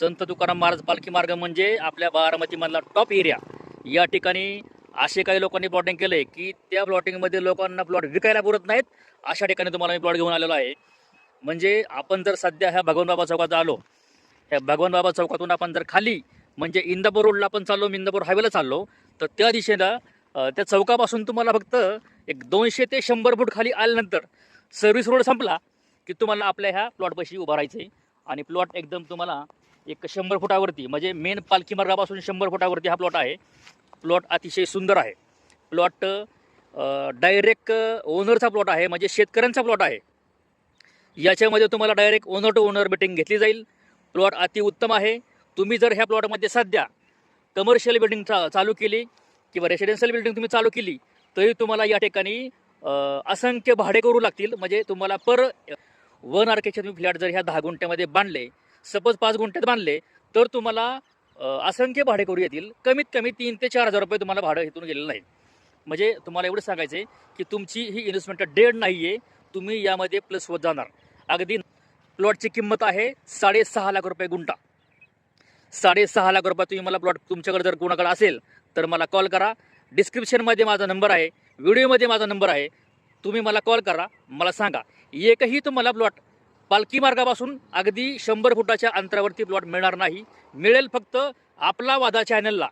संत तुकाराम महाराज पालखी मार्ग म्हणजे आपल्या बारामतीमधला टॉप एरिया या ठिकाणी असे काही लोकांनी प्लॉटिंग केलं आहे की त्या प्लॉटिंगमध्ये लोकांना प्लॉट विकायला पुरत नाहीत. अशा ठिकाणी तुम्हाला मी प्लॉट घेऊन आलेलो आहे. म्हणजे आपण जर सध्या ह्या भगवान बाबा चौकात आलो ह्या भगवान बाबा चौकातून आपण जर खाली म्हणजे इंदापूर रोडला आपण चाललो इंदापूर हायवेला चाललो तर त्या दिशेला त्या चौकापासून तुम्हाला फक्त एक दोनशे ते शंभर फूट खाली आल्यानंतर सर्व्हिस रोड संपला की तुम्हाला आपल्या ह्या प्लॉटपाशी उभा राहायचं आहे आणि प्लॉट एकदम तुम्हाला एक शंभर फुटावरती म्हणजे मेन पालखी मार्गापासून शंभर फुटावरती हा प्लॉट आहे. प्लॉट अतिशय सुंदर आहे. प्लॉट डायरेक्ट ओनरचा प्लॉट आहे म्हणजे शेतकऱ्यांचा प्लॉट आहे. याच्यामध्ये तुम्हाला direct owner to owner meeting घेतली जाईल. प्लॉट अतिउत्तम आहे. तुम्ही जर ह्या प्लॉटमध्ये सध्या कमर्शियल बिल्डिंगचा चालू केली किंवा रेसिडेन्शियल बिल्डिंग तुम्ही चालू केली तरी तुम्हाला या ठिकाणी असंख्य भाडे करू लागतील. म्हणजे तुम्हाला पर वन आर्केचे तुम्ही फ्लॅट जर ह्या दहा गुंठ्यामध्ये बांधले सपोज पाच गुंठ्यात बांधले तर तुम्हाला असंख्य भाडेकरू येतील. कमीत कमी तीन ते चार हजार रुपये तुम्हाला भाडं इथून गेलेलं नाही. म्हणजे तुम्हाला एवढं सांगायचं आहे की तुमची ही इन्व्हेस्टमेंट डेड नाही आहे तुम्ही यामध्ये प्लस होत जाणार. अगदी प्लॉटची किंमत आहे साडेसहा लाख रुपये गुंठा. साडेसहा लाख रुपये तुम्ही मला प्लॉट तुमच्याकडे जर कोणाकडे असेल तर मला कॉल करा. डिस्क्रिप्शनमध्ये माझा नंबर आहे व्हिडिओमध्ये माझा नंबर आहे. तुम्ही मला कॉल करा मला सांगा. एकही तुम्हाला प्लॉट पालखी मार्गापासून अगदी शंभर फुटाच्या अंतरावरती प्लॉट मिळणार नाही. मिळेल फक्त आपला वादा चॅनलला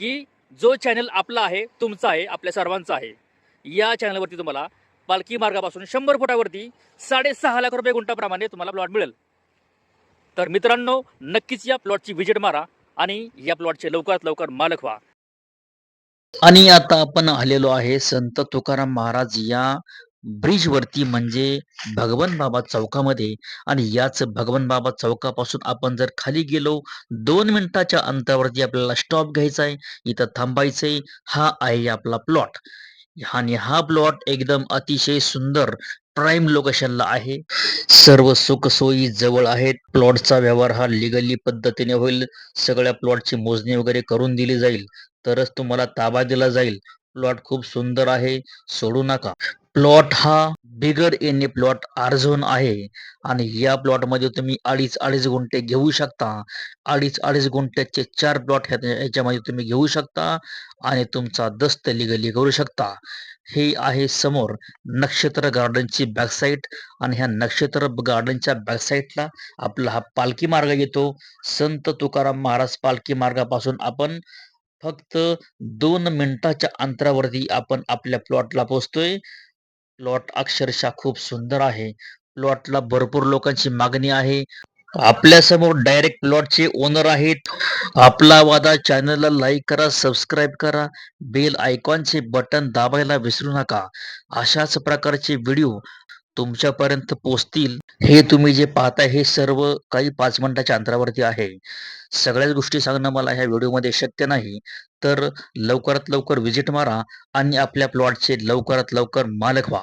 की जो चॅनल आपला आहे तुमचा आहे आपल्या सर्वांचा आहे. या चॅनलवरती तुम्हाला पालखी मार्गापासून शंभर फुटावरती साडेसहा लाख रुपये गुंठाप्रमाणे तुम्हाला प्लॉट मिळेल. तर मित्रांनो नक्कीच या प्लॉटची व्हिजिट मारा आणि या प्लॉटचे लवकरात लवकर मालक व्हा. आणि आता आपण आलेलो आहे संत तुकाराम महाराज या ब्रिज वरती म्हणजे भगवान बाबा चौकामध्ये. आणि याच भगवान बाबा चौकापासून आपण जर खाली गेलो दोन मिनिटाच्या अंतरावरती आपल्याला स्टॉप घ्यायचा आहे. इथं थांबायचंय. हा आहे आपला प्लॉट आणि हा प्लॉट एकदम अतिशय सुंदर प्राईम लोकेशनला आहे. सर्व सुखसोयी जवळ आहेत. प्लॉटचा व्यवहार हा लिगली पद्धतीने होईल. सगळ्या प्लॉटची मोजणी वगैरे करून दिली जाईल. तरच तुम्हाला ताबा दिला जाईल. प्लॉट खूप सुंदर आहे. सोडू नका. प्लॉट हा बिगर एन ए प्लॉट आरझोन आहे. आणि या प्लॉटमध्ये तुम्ही अडीच अडीच गुंठे घेऊ शकता. अडीच अडीच गुंठ्याचे चार प्लॉट ह्याच्यामध्ये तुम्ही घेऊ शकता आणि तुमचा दस्त लिगली करू शकता. हे आहे समोर नक्षत्र गार्डनची बॅकसाईट आणि ह्या नक्षत्र गार्डनच्या बॅकसाईटला आपला हा पालखी मार्ग येतो. संत तुकाराम महाराज पालखी मार्गापासून आपण फक्त दोन मिनिटाच्या अंतरावरती आपण आपल्या प्लॉटला पोहोचतोय. प्लॉट अक्षरशः खूप सुंदर आहे. प्लॉटला भरपूर लोकांची मागणी आहे. आपल्यासमोर डायरेक्ट प्लॉटचे ओनर आहेत. आपला वादा चॅनलला लाईक करा सबस्क्राईब करा. बेल आयकॉनचे बटन दाबायला विसरू नका. अशाच प्रकारचे व्हिडिओ तुमच्यापर्यंत पोचतील हे तुम्ही जे पाहताय हे सर्व काही पाच मिनिटाच्या अंतरावरती आहे. सगळ्याच गोष्टी सांगणं मला ह्या व्हिडिओमध्ये शक्य नाही. तर लवकरात लवकर व्हिजिट मारा आणि आपल्या प्लॉटचे लवकरात लवकर मालक व्हा.